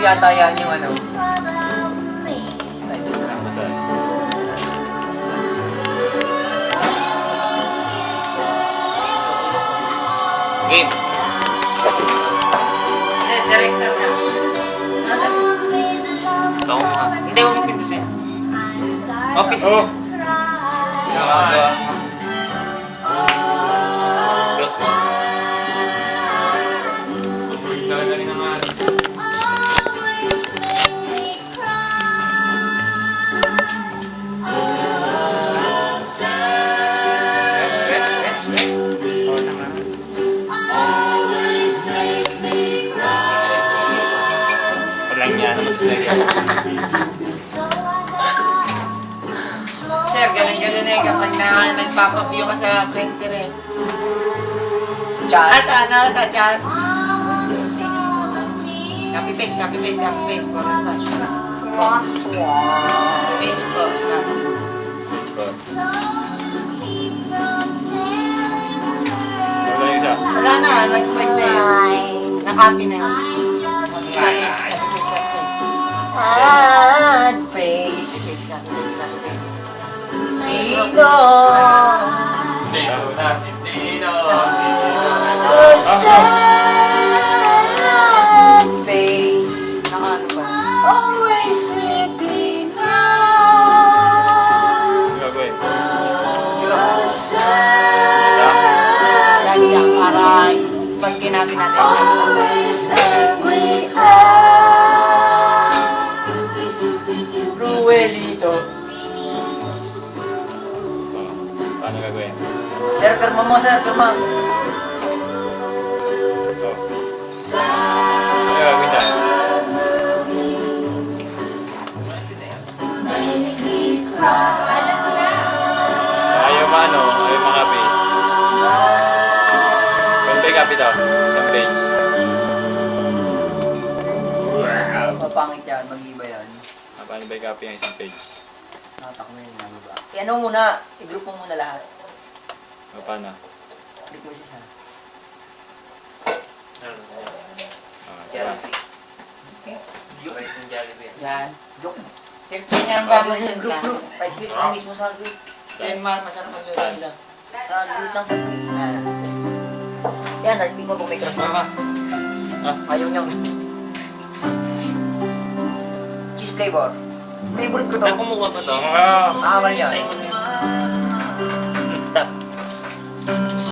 yata yan yung ano. Games. Eh, director na. Ito nga. Hindi, huwag mo pindusin. Oh, pindusin. Oh! Ginagawa. Sir, ganun-ganun yung kapag na nagpapaview ka sa Friendster eh. Sa chat. Ah, sa ano, sa chat. Copy paste, copy paste, copy paste. For fast. Page po. Copy. Wala yung isa. Wala na, nag-five na yun. Na-copy na yun. Copy Copy face. Dino. Dino na si Dino. Oh, sad face. Always sad. Yan, yan, para pag ginamit natin. Always gagawin? Sir, pirma mo, sir, pirma. Oh. Ano gagawin dyan? Ayaw maano, ayaw makapi. Kung may kapi daw, isang page. Mapangit yan, mag-iba yan. Ba yung kapi ang isang page? Nakatak mo yun, ano ba? Eh, ano muna, i-group mo muna lahat. O paano? Group mo isa-isa. Ah, diba? Yan. Group. Sir, kanya ang bago Group, yun group, lang. group. Right click mo mismo sa group. Then, ma- masarap magluto lang. Sa group lang sa group. Yan, click mo kung may cross Mama. na. Ayaw nyo. Cheese flavor. Favorite ko to. Ay, kumuha pa to. Ah, Makakawal yan.